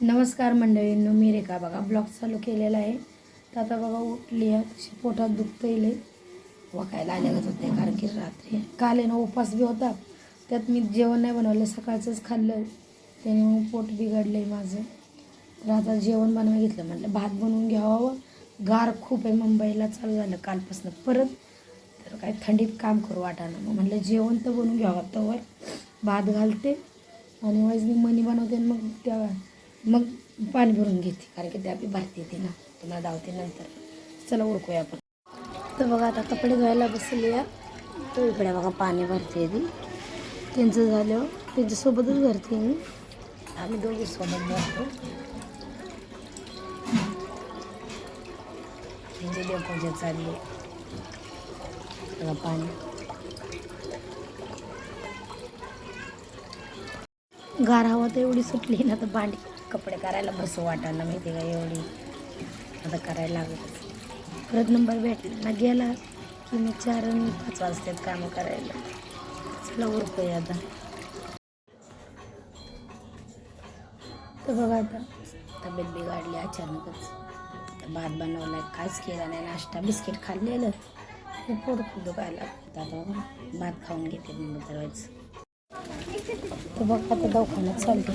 नमस्कार मंडळींनो मी रेखा बघा. ब्लॉग चालू केलेला आहे. तर आता बघा उठली आहे. तशी पोटात दुखतं येईल वकायला आल्यागत होते कारण की रात्री. काल आहे ना उपास बी होता. त्यात मी जेवण नाही बनवलं. सकाळचंच खाल्लं. त्याने मग पोट बिघडलं आहे माझं. तर आता जेवण बनवायला घेतलं. म्हटलं भात बनवून घ्यावं. गार खूप आहे. मुंबईला चालू झालं कालपासून परत. तर काय थंडीत काम करू वाटाणं. मग म्हटलं जेवण तर बनवून घ्यावं. तवर भात घालते. आणि वैजनी मनी बनवते आणि मग त्या मग पाणी भरून घेते कारण की ते आपली भरते येते ना. तुम्हाला धावते नंतर. चला ओळखूया आपण. तर बघा आता कपडे धुवायला बसले या. तो इकडे बघा पाणी भरते ती. त्यांचं झालं त्यांच्यासोबतच भरते मी. आम्ही दोघे सोबत भरतो. त्यांचे देवपूजा चालली. बघा पाणी. गार हवा तर एवढी सुटली ना तर भांडी. कपडे करायला बसू वाटायला माहिती का एवढी? आता करायला लागत परत नंबर भेटला ना गेला की मी चार आणि पाच वाजतात कामं करायला. चला उरकूया आता. तर बघा आता तब्येत बिघडली अचानकच. तर भात बनवला काहीच केला नाही नाश्ता बिस्किट खाल्लेलं. ते पोट खूप दुखायला आता भात खाऊन घेते मग दरवेळेस तर बघा आता दवाखान्यात चालतो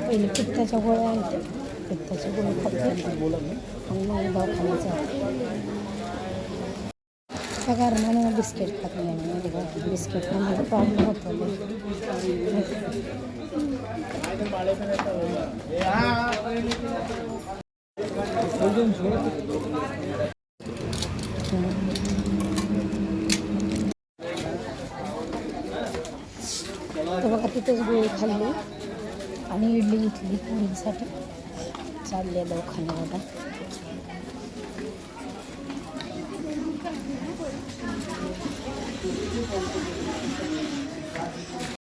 पहिले पित्ताच्या गोळ्या आहेत. पित्ताच्या गोळ्या खाते आणि मग दवाखान्यात पगार त्या बिस्किट खात नाही. मी माहिती प्रॉब्लेम होतो. तर बघा तिथेच गोळी खाल्ली. आणि इडली घेतली पोरीसाठी चालले दवाखान्यात आता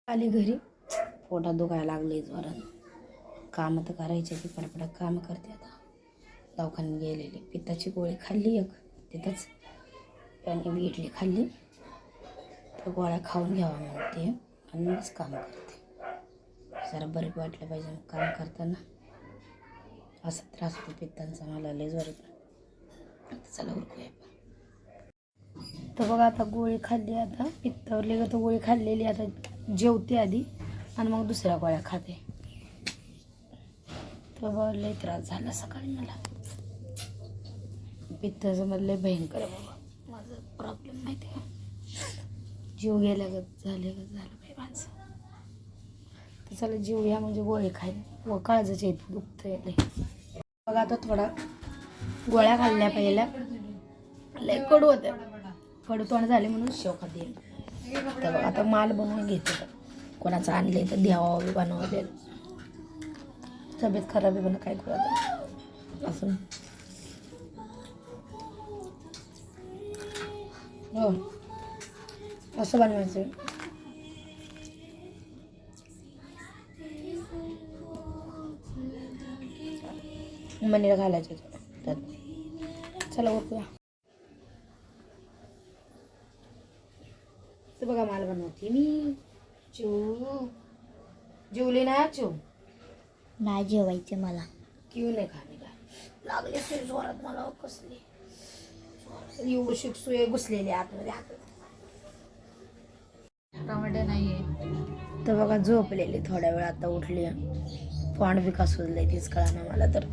आली घरी. पोटात दुखायला लागले जोरात. कामं तर करायचे ती पडपडा काम करते आता. दवाखान्यात गेलेली. पित्ताची गोळी खाल्ली एक. तिथंच त्याने इडली खाल्ली. तर गोळ्या खाऊन घ्यावा म्हणते. आणि मगच काम करते. जरा बरं वाटलं पाहिजे काम करताना. असा त्रास होतो पित्तांचा मला लय जोरात चला उरकूया तर बघा आता गोळी खाल्ली आता. पित्तावरली का तर गोळी खाल्लेली आता. जेवते आधी आणि मग दुसऱ्या गोळ्या खाते. तर बघा लय त्रास झाला सकाळी मला. पित्ताचं मला लय भयंकर बाबा माझा प्रॉब्लेम माहिती आहे जीव गेल्या झाले झालं तर चला जीव या म्हणजे गोळे खाईल. व काळजाचे दुखत दुखतं लय. बघा आता थोडा गोळ्या खाल्ल्या पहिल्या. लय कडू होत्या. कडू तोंड झाले म्हणून शेव खाते. तर आता माल बनवून घेते. कोणाचं आणले तर द्यावं बी बनवले तब्येत खराब आहे पण काय करू आता? असं हो. असं बनवायचं. मनीला घालायचे त्यात. चला तर बघा माल बनवते मी. चिव जेवली ना चिव नाही जेवायचे मला. किव नाही खाणे का लागले सुई जोरात मला कसली? एवढी शिकसुय घुसलेली आतमध्ये हात टमाटे नाहीये. तर बघा झोपलेली थोड्या वेळ आता उठली. तोंड बी का सुजलंय तीच कळा ना मला तर.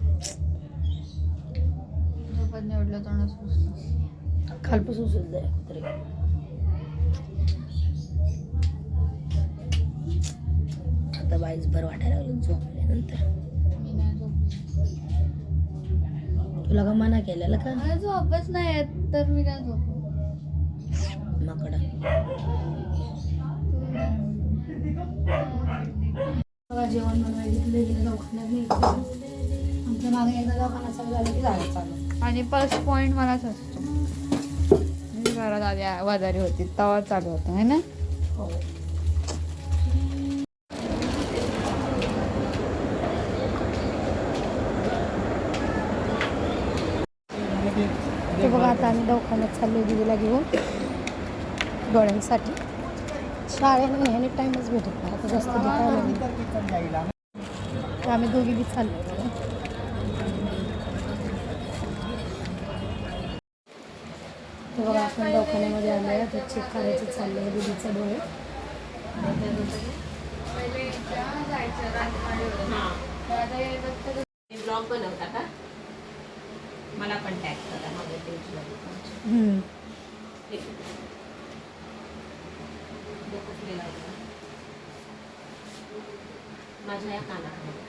झोपत निवडलं तोंड सुचलं कालपासून सुजलंय तरी. आता बाईच बरं वाटायला लागलं झोपल्यानंतर. मी नाही झोपली. तुला का मना केलेलं का? मला झोपच नाही येत तर मी काय झोपू? माकडं. जेवण बनवायला घेतलं गेलं दवाखान्यात नाही. आमच्या मागे एकदा दवाखाना चालू झाला की झालं चालू आणि फर्स्ट पॉइंट मलाच असतो. मी घरात आधी वाजारी होती तेव्हा चालू होतं है ना? हो ते बघा आता आम्ही दवाखान्यात चाललो दिदीला घेऊन. डोळ्यांसाठी. शाळेने ह्याने टाईमच भेटत नाही. आता जास्त तर आम्ही दोघी बी चाललो तर बघा आपण दवाखान्यामध्ये आलो आहे तर चेक करायचं चाललं आहे दीदीचं डोळे. ब्लॉग बनवता का मला पण टॅग करा माझ्या पेजला हम्म. माझ्या या कानाकडे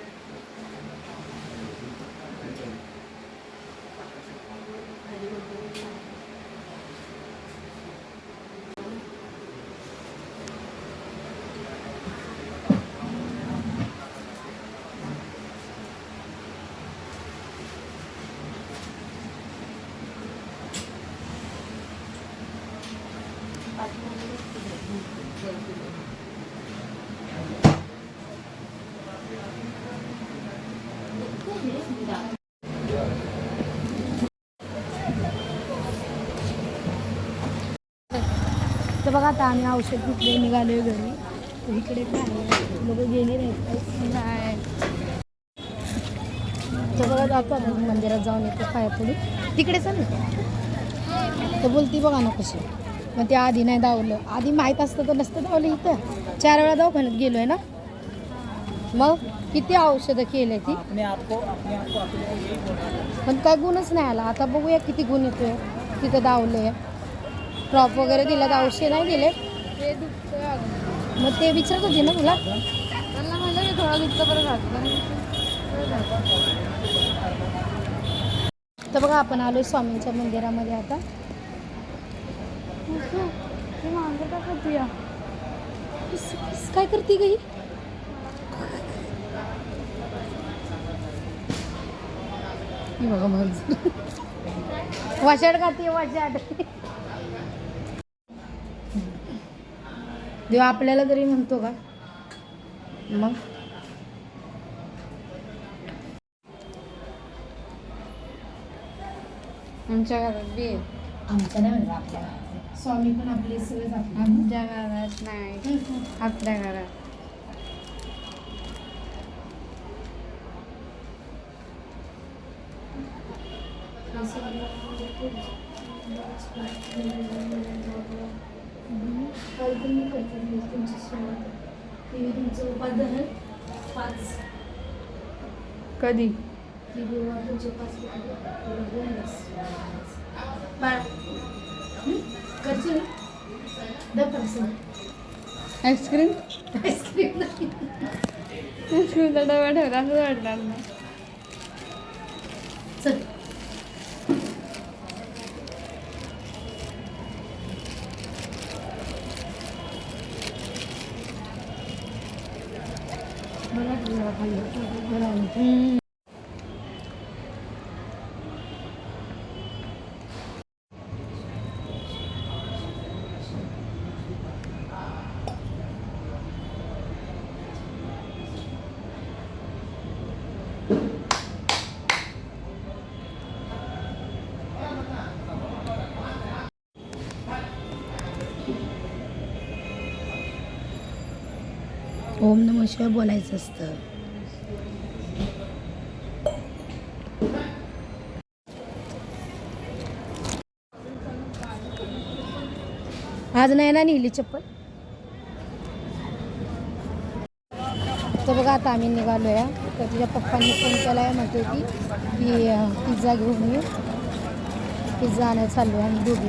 तर बघा आता आम्ही औषध घेतले निघालोय घरी. इकडे काय लोक गेले नाहीत. नाही तर बघा जातो आपण मंदिरात जाऊन येतो पायापुढे. तिकडे चाल ना. तर बोलती बघा ना कशी. मग ते आधी नाही धावलं. आधी माहीत असतं तर नसतं धावलं इथं. चार वेळा दवाखान्यात गेलोय ना? मग किती औषधं केले ती? है पण काय गुणच नाही आला. आता बघूया किती गुण येतोय. तिथं धावले ड्रॉप वगैरे दिला तर औषध नाही दिले. ते दुखतंय अजून मग ते विचारत होती ना तुला? तर बघा आपण आलोय स्वामींच्या मंदिरामध्ये आता. गई बघा मग वाशाड खाते वाशाड. देव आपल्याला तरी म्हणतो का? मग? आमच्या घरात बी आहे. आमच्या नाही म्हणत आपल्या स्वामी पण आपले सगळेच आपले आमच्या घरात नाही. आपल्या घरात. तुमचं उपादान पाच कधी? तुमचे पाच पर्सन आईस्क्रीम? आईस्क्रीम आईस्क्रीमचा डबा ठेवला असं वाटणार ना चल. मला तुला खाल्लं मला आवडतं. ओम नम शिवाय बोलायचं असतं. आज नाही ना नेली चप्पल? तर बघा आता आम्ही निघालो आहे तर तुझ्या पप्पांनी फोन केला आहे म्हणते की पिझ्झा घेऊन ये. पिझ्झा आणायला चाललो आहे आम्ही दोघी.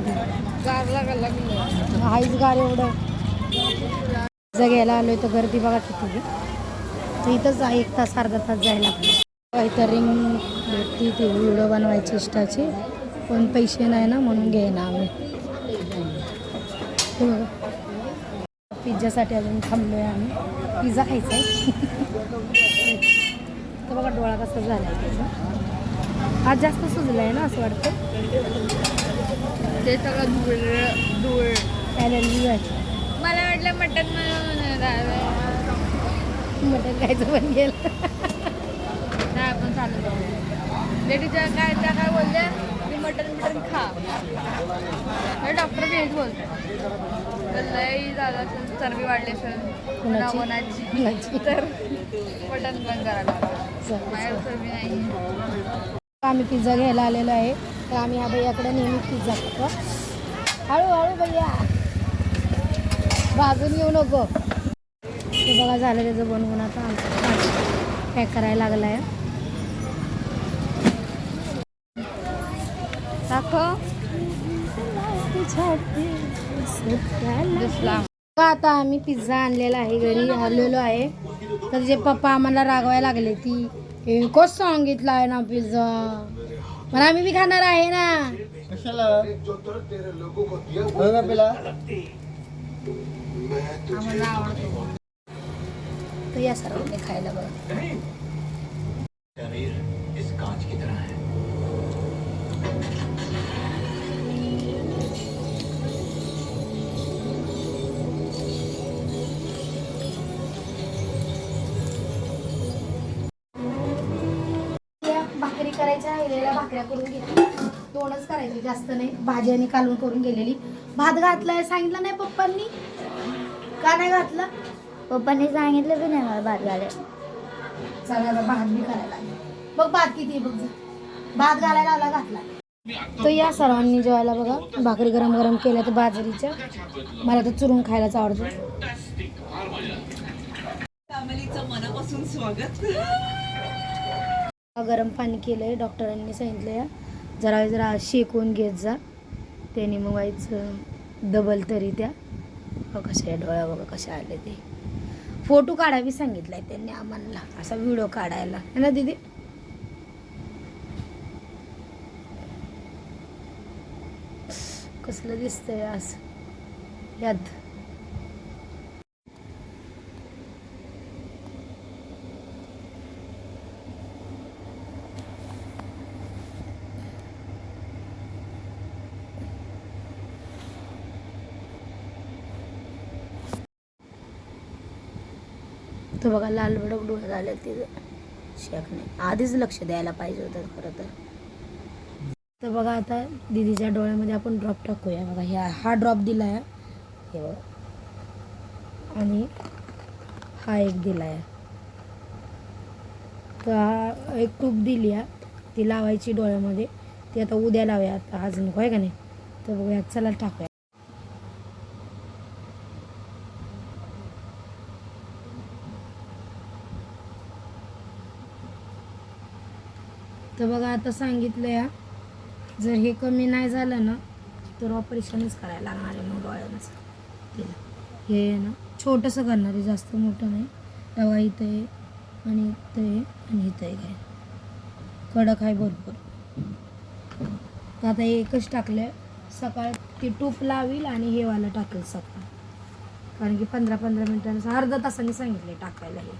आईच गार एवढं. घ्यायला आलोय तर गर्दी बघा किती. तर इथंच आहे एक तास अर्धा तास जायला इथं रिंग भेटती ती व्हिडिओ बनवायची इष्टाची. पण पैसे नाही ना म्हणून घेईना आम्ही हे. पिझ्झासाठी अजून थांबलो आहे आम्ही. पिझ्झा खायचा आहे. तर बघा डोळा कसा झाला आहे त्याचा. आज जास्त सुजला आहे ना असं वाटतं. ते सगळं धूळ धूळ. ॲलर्जी झाली मला वाटलं मटन मटण खायचं पण गेलं. नाही आपण चालू जाऊ लेडीच्या काय त्या काय बोलल्या? की मटन मटन खा. डॉक्टर हेच बोलतात तर लई झालं चरबी वाढली असेल? तर मटन बंद करायला. माझ्याकडे चरबी नाही. आम्ही पिझ्झा घ्यायला आलेलो आहे. तर आम्ही ह्या भैयाकडे नेहमी पिझ्झा खातो. हळूहळू भैया. भाजून येऊ नको. ते बघा झालं त्याचं बनवून आता. पॅक करायला लागला आहे आता आम्ही पिझ्झा आणलेला आहे घरी आलेलो आहे. तर जे पप्पा आम्हाला रागवायला लागले ती एकच सांगितलं आहे ना पिझ्झा पण आम्ही बी खाणार आहे ना. आम्हाला आवडतो तर या सर्वांनी खायला बघा. इस कांच की तरह है। या भाकरी करायच्या राहिलेल्या भाकऱ्या करून घेतल्या. दोनच करायचे जास्त नाही. भाजी आणि कालून करून गेलेली. भात घातलाय सांगितलं नाही पप्पांनी. का नाही घातलं? पप्पांनी सांगितलं बी नाही मला भात घालाय चला आता भात बी करायला लागले. बघ भात किती आहे बघ. जा. भात घालायला आला घातला. तर या सर्वांनी जेवायला बघा. भाकरी गरम गरम केल्या तर बाजरीच्या. मला तर चुरून खायलाच आवडतं. गरम पाणी केलंय. डॉक्टरांनी सांगितलंय जरा जरा शेकून घेत जा. त्याने मग व्हायचं डबल तरी त्या बघा आहे डोळ्या बघा कसे आले ते. फोटो काढावी सांगितलाय त्यांनी आम्हाला असा व्हिडिओ काढायला. है ना दीदी? कसलं दिसतंय आज? यात. तो बघा लाल भडक डोळे झाले तिथं शेकणे आधीच लक्ष द्यायला पाहिजे होतं खरं तर. तर बघा आता दीदीच्या डोळ्यामध्ये आपण ड्रॉप टाकूया. बघा ह्या हा ड्रॉप दिला आहे हे बघा. आणि हा एक दिला आहे तर हा एक टूप दिली आहे. ती लावायची डोळ्यामध्ये. ती आता उद्या लावूया. आता आज नको आहे का नाही? तर बघूया चला टाकूया तर बघा आता सांगितलं या. जर हे कमी नाही झालं ना तर ऑपरेशनच करायला लागणार आहे मग डोळ्यांचं. तिला. हे आहे ना छोटंसं करणार आहे जास्त मोठं नाही. तेव्हा इथं आहे आणि इथं आहे आणि इथं आहे काय. कडक आहे भरपूर. आता एकच टाकलं सकाळ ती टूप लावील आणि हे वाला टाकेल सकाळ. कारण की पंधरा पंधरा मिनिटांचं अर्धा तासाने सांगितले टाकायला हे.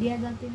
द्या जाते